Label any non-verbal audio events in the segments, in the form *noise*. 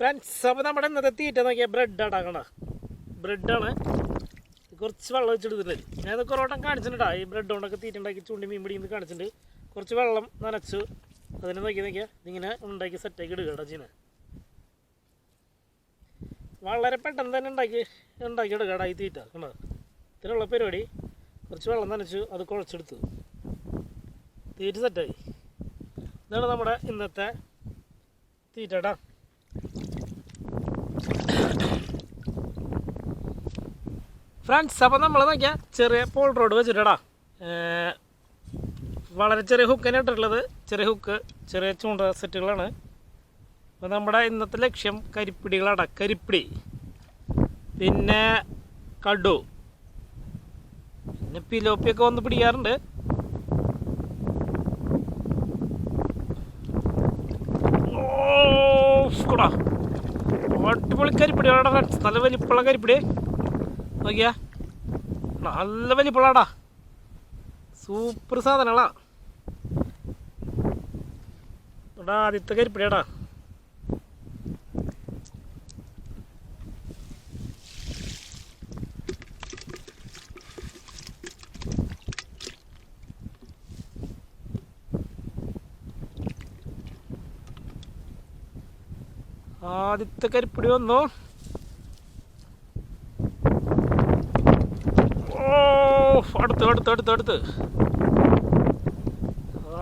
Friends അപ്പോൾ നമ്മുടെ ഇന്നത്തെ തീറ്റ നോക്കിയാൽ ബ്രെഡാണ് അടക്കണ ബ്രെഡാണ്. കുറച്ച് വെള്ളം വെച്ചെടുത്തിട്ടുണ്ട് ഞാനത് കുറേ വട്ടം കാണിച്ചിട്ടുണ്ടാ. ഈ ബ്രെഡ് കൊണ്ടൊക്കെ തീറ്റ ഉണ്ടാക്കി ചൂണ്ടി മീൻ പിടിക്കുന്നത് കാണിച്ചിട്ടുണ്ട്. കുറച്ച് വെള്ളം നനച്ചു. അതിനെ നോക്കി നോക്കിയാൽ ഇതിങ്ങനെ ഉണ്ടാക്കി സെറ്റാക്കി ഇടുകട ചെയ്യുന്നത് വളരെ പെട്ടെന്ന് തന്നെ ഉണ്ടാക്കി ഉണ്ടാക്കി എടുക്കട ഈ തീറ്റ. കണ്ടോ? ഇതിനുള്ള പരിപാടി. കുറച്ച് വെള്ളം നനച്ചു അത് കുഴച്ചെടുത്തു. തീറ്റ സെറ്റായി ഇതാണ് നമ്മുടെ ഇന്നത്തെ തീറ്റടാ ഫ്രണ്ട്സ് അപ്പോൾ നമ്മൾ നോക്കിയാൽ ചെറിയ പോൾ റോഡ് വെച്ചിട്ടാ വളരെ ചെറിയ ഹുക്ക് തന്നെ ഇട്ടിട്ടുള്ളത്. ചെറിയ ഹുക്ക് ചെറിയ ചൂണ്ട സെറ്റുകളാണ് അപ്പോൾ നമ്മുടെ ഇന്നത്തെ ലക്ഷ്യം കരിപ്പിടികളാണ് കരിപ്പിടി. പിന്നെ കടു. പിന്നെ പിലോപ്പിയൊക്കെ വന്ന് പിടിക്കാറുണ്ട്. അടിപൊളി കരിപ്പിടികളാടാ ഫ്രണ്ട്സ്. നല്ല വലിപ്പമുള്ള കരിപ്പിടി. നോക്കിയാ. നല്ല വലിയ പുള്ളാടാ. സൂപ്പർ സാധനങ്ങളാ. എടാ ആദ്യത്തെ കരിപ്പിടിയാടാ. ആദ്യത്തെ കരിപ്പിടി വന്നു ഓ അടുത്ത്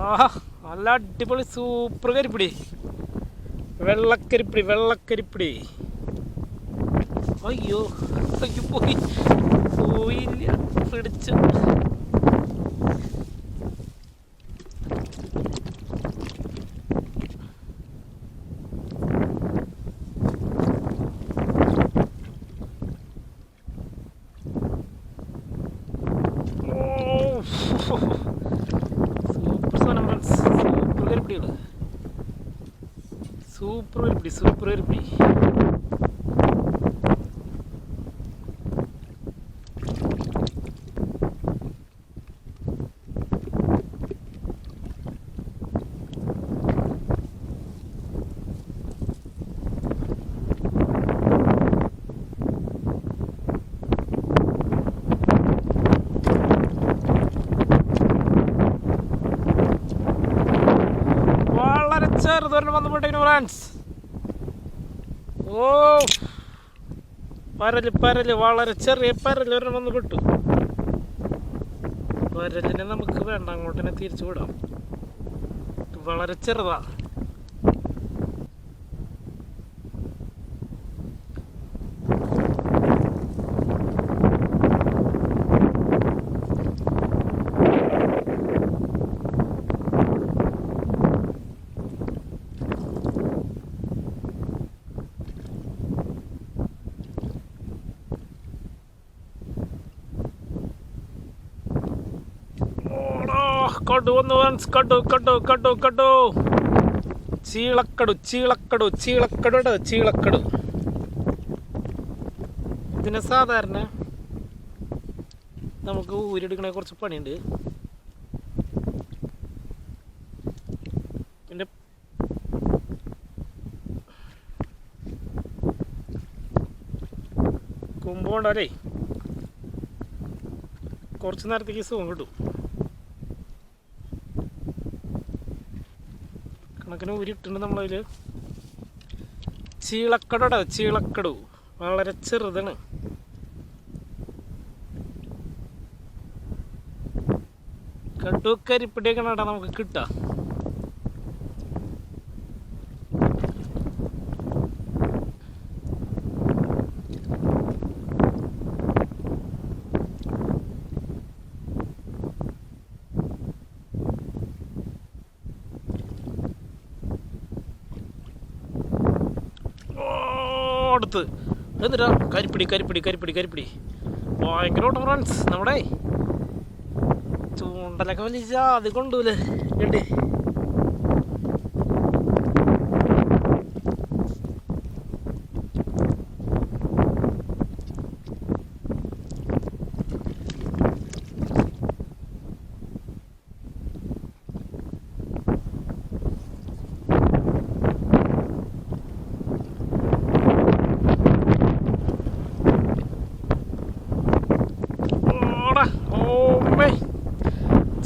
ആ നല്ല അടിപൊളി സൂപ്പർ കരിപ്പിടി. വെള്ളക്കരിപ്പിടി വെള്ളക്കരിപ്പിടി. അയ്യോ അയ്യോ പോയി. പോയില്ല പിടിച്ച് ഓ സൂപ്പർ സാധനം ഫ്രണ്ട്സ് സൂപ്പർ കരിപ്പിടികൾ സൂപ്പർ കരിപ്പിടി സൂപ്പർ കരിപ്പിടി ചെറുതൊരെണ്ണം വന്നുപോട്ടേക്കുന്നു ഫ്രാൻസ് ഓ പരൽ പരൽ വളരെ ചെറിയ പരൽ ഒരെണ്ണം വന്ന് പെട്ടു. പരലിനെ നമുക്ക് വേണ്ട അങ്ങോട്ട് തിരിച്ചു വിടാം. വളരെ ചെറുതാ. കടു വന്നു ഫ്രാൻസ് കട്ടു കട്ടു കട്ടു കട്ടു ചീളക്കടു ചീളക്കടു ചീളക്കടു ഇട്, ചീളക്കടു. ഇതിനെ സാധാരണ നമുക്ക് ഊരെടുക്കണ കുറച്ച് പണിയുണ്ട്. പിന്നെ കുമ്പോണ്ടല്ലേ കുറച്ച് നേരത്തേക്ക് സുഖം കിട്ടും. കണക്കിന് ഊരിട്ടുണ്ട് നമ്മളതിൽ ചീളക്കട ചീളക്കടു. വളരെ ചെറുതാണ്. കടുക്കരിപ്പിടിയൊക്കെ കരിപ്പിടിയൊക്കെ നടാ നമുക്ക് കിട്ടാം ഓ, അടുത്ത് എന്നിട്ടാ കരിപ്പിടി കരിപ്പിടി കരിപ്പിടി കരിപ്പിടി. ഭയങ്കര ഫ്രണ്ട്സ് നമ്മുടെ ചൂണ്ടലൊക്കെ വലിച്ച അത് കൊണ്ടൂലേ. എടി.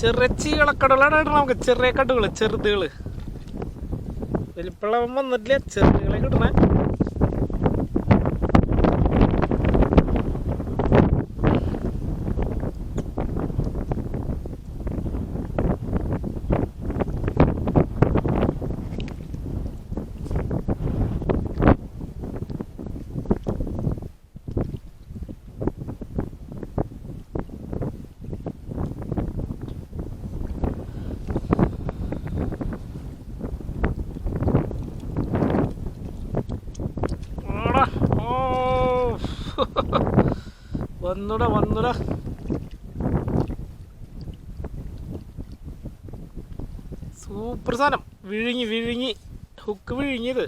ചെറിയ ചീളക്കടകളാണ് നമുക്ക് ചെറിയ കടുകൾ ചെറുതുകൾ വലിപ്പളം വന്നിട്ടില്ല ചെറുതുകളെ കിട്ടണേ ആടാ. ഓ വന്നുടാ വന്നുടാ സൂപ്പർ സാധനം വിഴുങ്ങി വിഴുങ്ങി ഹുക്ക് വിഴുങ്ങിയത്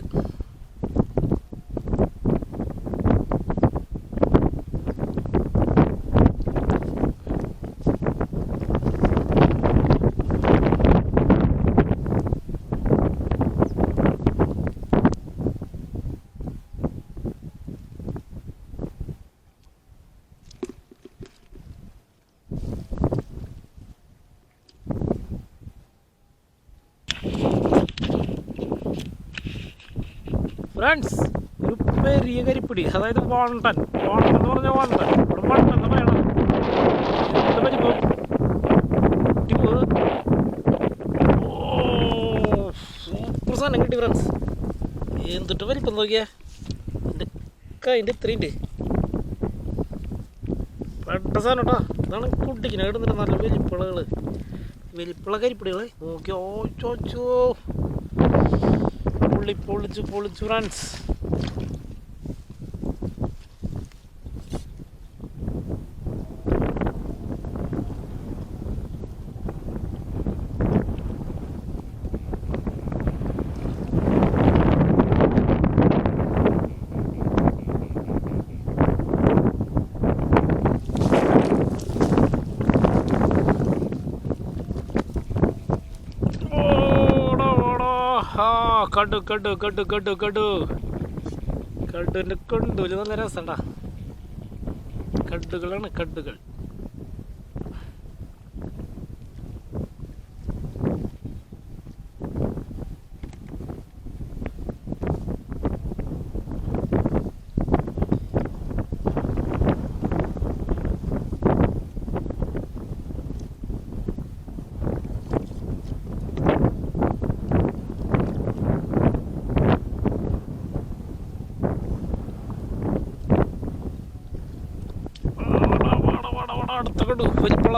ഫ്രണ്ട്സ് ഒരു പെരിയ അതായത് വണ്ടൻ വണ്ടൻ എന്ന് പറഞ്ഞാൽ വണ്ടൻ ഇവിടെ വണ്ടൻ എന്ന് പറയണം. എന്ത് പരിപ്പം. സൂപ്പർ സാധനം കിട്ടി ഫ്രണ്ട്സ് എന്തിട്ട് വലിപ്പം നോക്കിയാ? എന്റെ കൈന്റെ ഇത്രയുണ്ട്. പെട്ട സാധനം കേട്ടോ ഇതാണ് കുട്ടിക്കിനെ ഇടുന്നിട്ട് നല്ല വലിപ്പളകൾ വലിപ്പുള്ള കരിപ്പിടികൾ നോക്കിയോ? ചോച്ചോ പൊള്ളി പൊളിച്ചു പൊളിച്ചു ഫ്രണ്ട്സ് കണ്ടു കണ്ടു കണ്ടു കണ്ടു കണ്ടു. കണ്ടുവിന്റെ കൊണ്ടൂൽ നല്ല രസണ്ടാ. കണ്ടുകളാണ് കണ്ടുകൾ വാടാ, വാടാ, വാടാ, വാടാ, അടുത്ത കണ്ടു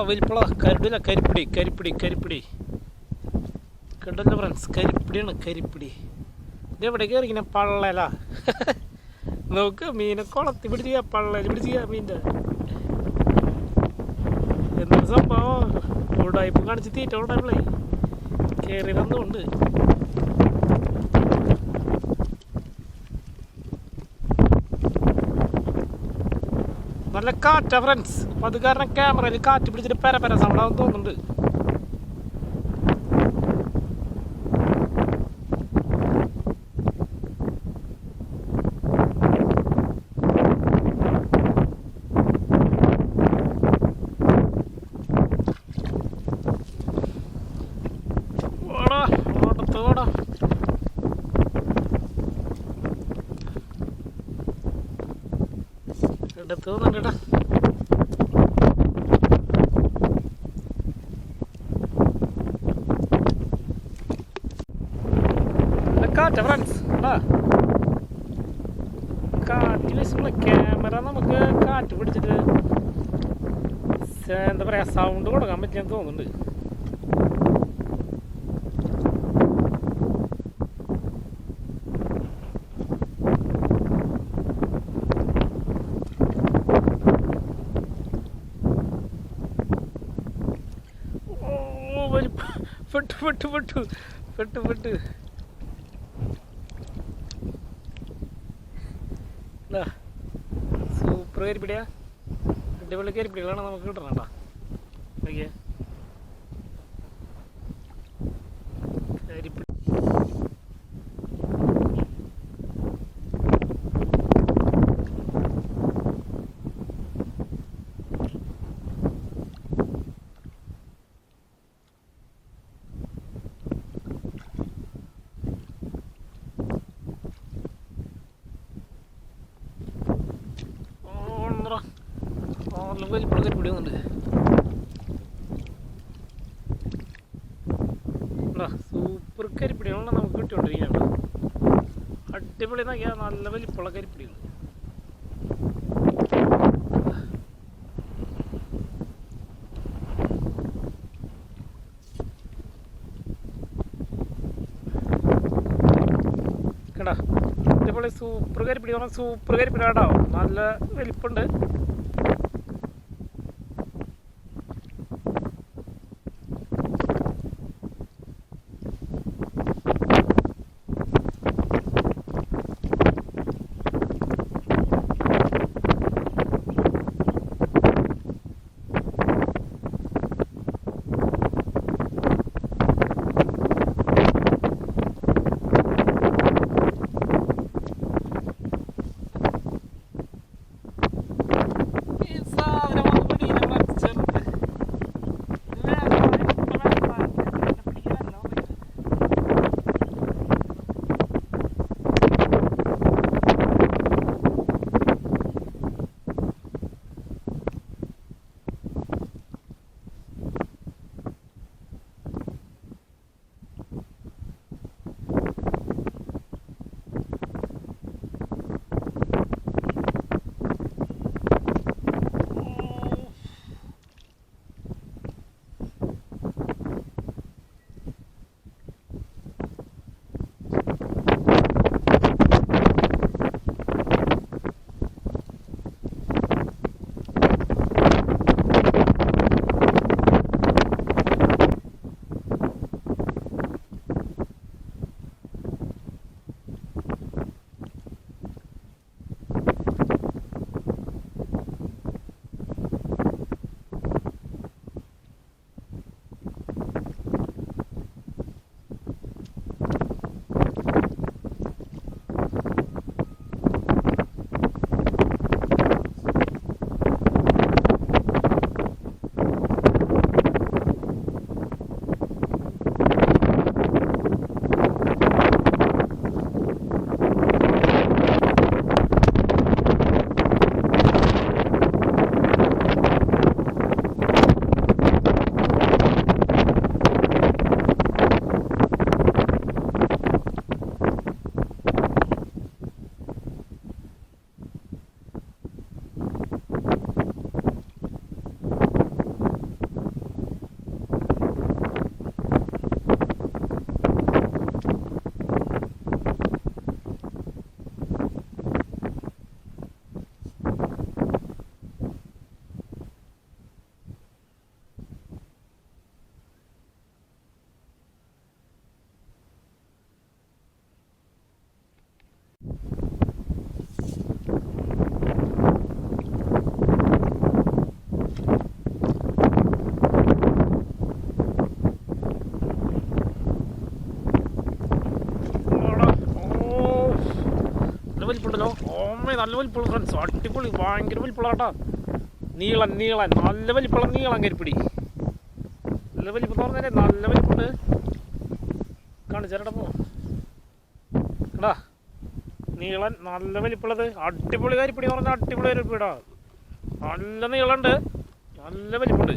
വലിപ്പള കരുടില്ല കരിപ്പിടി കരിപ്പിടി കരിപ്പിടി. കണ്ടല്ലോ ഫ്രണ്ട്സ് കരിപ്പിടിയാണ് കരിപ്പിടി. ഇതെവിടെ കയറി ഇങ്ങനെ പള്ളല? *laughs* നോക്ക് മീനെ കുളത്തി. പിടിച്ച് പള്ളൽ പിടിച്ച് മീന്റെ. എന്തൊരു സംഭവം? ഉടായ്പ കാണിച്ച് തീറ്റ ഉടായ്പളേ കയറി തന്നുകൊണ്ട് നല്ല കാറ്റാ ഫ്രണ്ട്സ് അപ്പം അത് കാരണം ക്യാമറയിൽ കാറ്റ് പിടിച്ചിട്ട് പര പര സൗണ്ട് തോന്നുന്നുണ്ട്. എടുത്ത് തോന്നുന്നുണ്ട് കാറ്റ ഫ്രണ്ട്സ് കാറ്റ് വെച്ചിട്ടുള്ള ക്യാമറ നമുക്ക് കാറ്റ് പിടിച്ചിട്ട് എന്താ പറയുക സൗണ്ട് കൊടുക്കാൻ പറ്റിയെന്ന് തോന്നുന്നുണ്ട് ഓ വലിപ്പ പെട്ടു പെട്ടു പെട്ടു പെട്ടു. സൂപ്പർ കരിപ്പിടിയാ. അടിപൊളി കരിപ്പിടികളാണ് നമുക്ക് കിട്ടണം കേട്ടോ നോക്കിയേ കരിപ്പിടി വലിപ്പമുള്ള കരിപ്പിടി വന്നിട്ടുണ്ട് സൂപ്പർ കരിപ്പിടികളാണ് നമുക്ക് കിട്ടിക്കൊണ്ടിരിക്കുന്നത് അടിപൊളി നോക്കിയാൽ നല്ല വലിപ്പമുള്ള കരിപ്പിടികൾ കേടാ. അടിപൊളി സൂപ്പർ കരിപ്പിടി. സൂപ്പർ കരിപ്പിടി കേട്ടോ. നല്ല വലിപ്പമുണ്ട് നല്ല വലിപ്പുള്ള ഫ്രണ്ട്സ് അടിപൊളി ഭയങ്കര വലിപ്പുള്ളാട്ടാ നീളൻ നീളൻ നല്ല വലിപ്പുള്ള നീളൻ കരിപ്പിടി നല്ല വലിപ്പം എന്ന് പറഞ്ഞാലേ നല്ല വലിപ്പമുണ്ട് കാണിച്ചേരടാ പോ. എടാ നീളൻ നല്ല വലിപ്പുള്ളത് അടിപൊളി കരിപ്പിടി എന്ന് പറഞ്ഞാൽ അടിപൊളി കരിപ്പിടാ നല്ല നീളമുണ്ട്. നല്ല വലിപ്പമുണ്ട്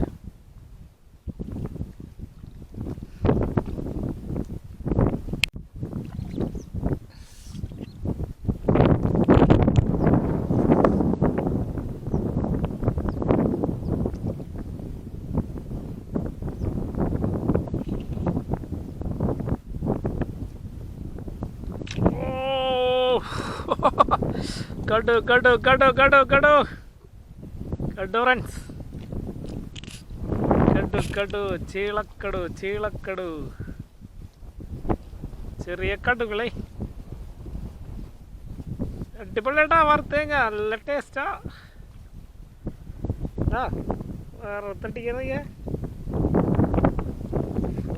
ഓ കണ്ടു കണ്ടു കണ്ടു കണ്ടു കണ്ടു കണ്ടു ഫ്രണ്ട്സ് കണ്ടു കണ്ടു ചീളക്കടു ചീളക്കടു ചെറിയ കടുകളെ അടിപൊളിയാട്ടാ വറുത്തേങ്ങ നല്ല ടേസ്റ്റാ ആ വറുത്തട്ടിക്കുന്നേ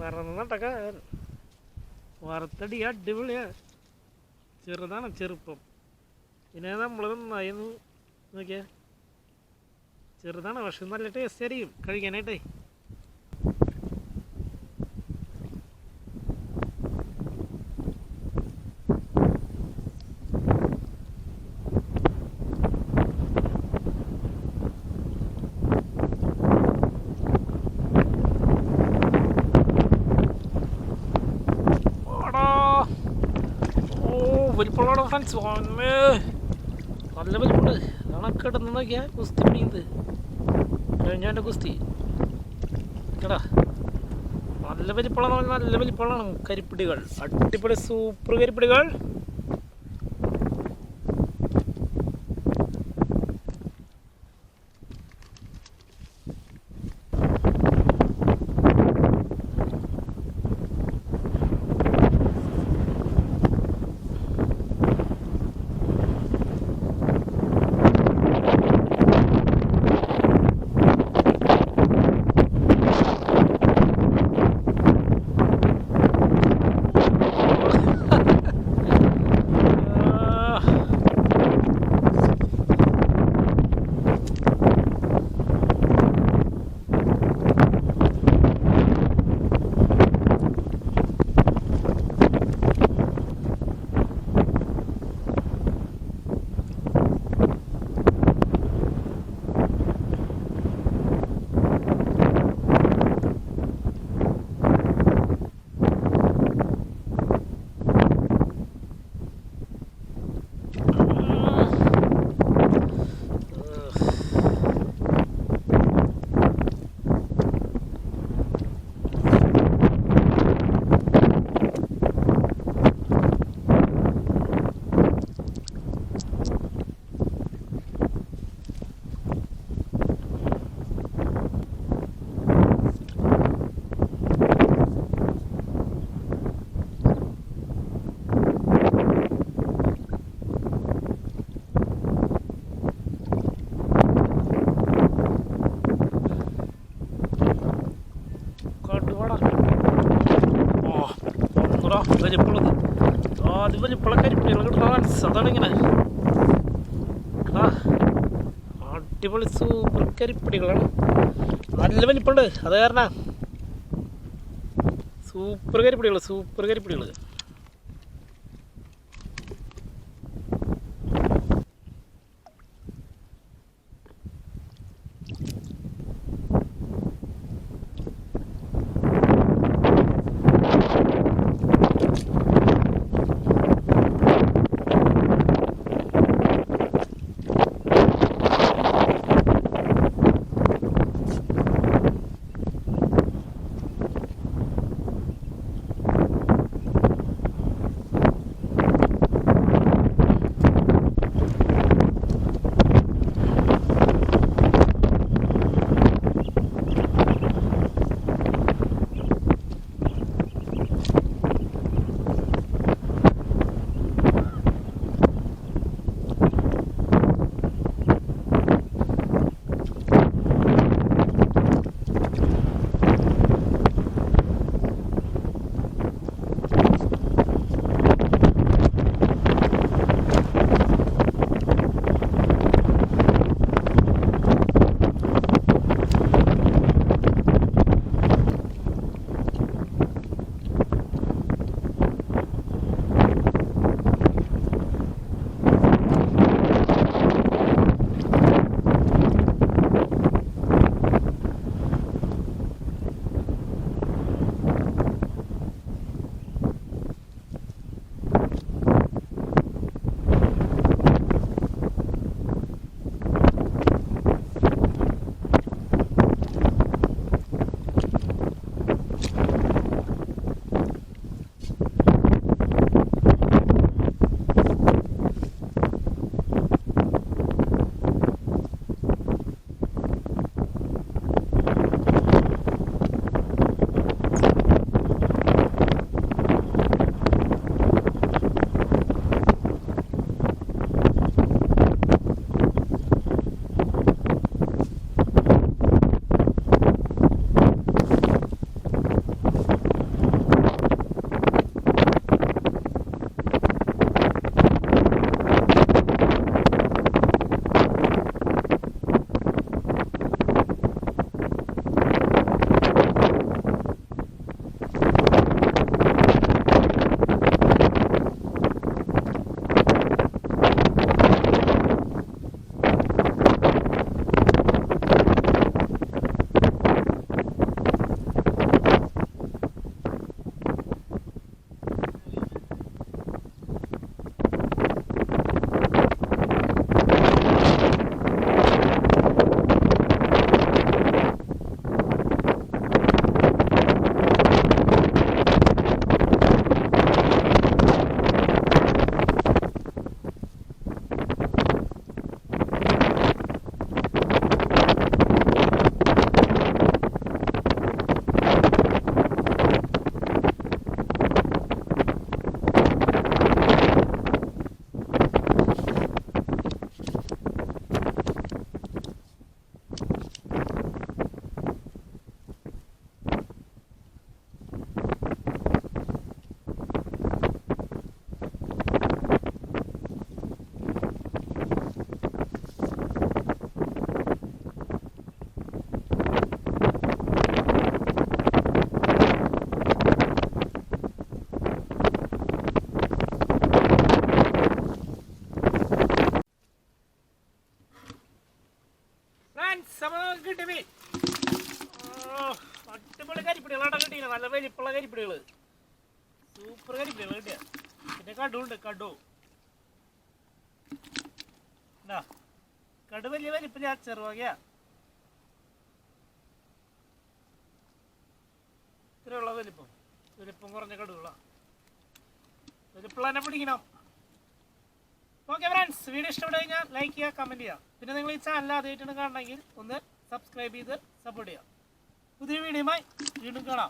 വറന്നിട്ടക്ക വറുത്തടി അടിപൊളിയാ ചെറുതാണ് ചെറുപ്പം പിന്നെ നമ്മൾ നന്നായി നോക്കിയാൽ ചെറുതാണ് പക്ഷെ നല്ല ടേസ്റ്റ് ആയിരിക്കും. കഴിക്കാനായിട്ടേ. വലിപ്പമുള്ള ഫ്രണ്ട്സ് ഒന്ന് നല്ല വലിപ്പുണ്ട് അതാണ് കിടന്ന് നോക്കിയാ കുസ്തി പിടിയുന്നത് കഴിഞ്ഞാന്റെ കുസ്തി കേടാ. നല്ല വലിപ്പമുള്ള നല്ല വലിപ്പമുള്ളതാണ്. കരിപ്പിടികൾ. അടിപൊളി സൂപ്പർ കരിപ്പിടികൾ ആ. കടുവാടാ ഓ ഒന്നുകൂടാ വലിപ്പുള്ളത് ആദ്യം വലിപ്പുള്ള കരിപ്പിടികൾ കിട്ടാൻ അതാണ് ഇങ്ങനെ. അടിപൊളി സൂപ്പർ കരിപ്പിടികളാണ്. നല്ല വലിപ്പുണ്ട് അത് കാരണം സൂപ്പർ കരിപ്പിടികൾ സൂപ്പർ കരിപ്പിടികൾ കരിപ്പിടികളാണ് നല്ല സൂപ്പർ വലിയ ഇത്രയുള്ള കുറഞ്ഞ പിടിക്കണം. ഫ്രണ്ട്സ് വീഡിയോ ലൈക്ക് ചെയ്യുക കമന്റ് ചെയ്യുക. പിന്നെ നിങ്ങൾ ഈ ചാനൽ ആദ്യമായിട്ടാണ് കാണണമെങ്കിൽ ഒന്ന് സബ്സ്ക്രൈബ് ചെയ്ത് സപ്പോർട്ട് ചെയ്യുക. പുതിയ വീഡിയോയുമായി വീണ്ടും കാണാം.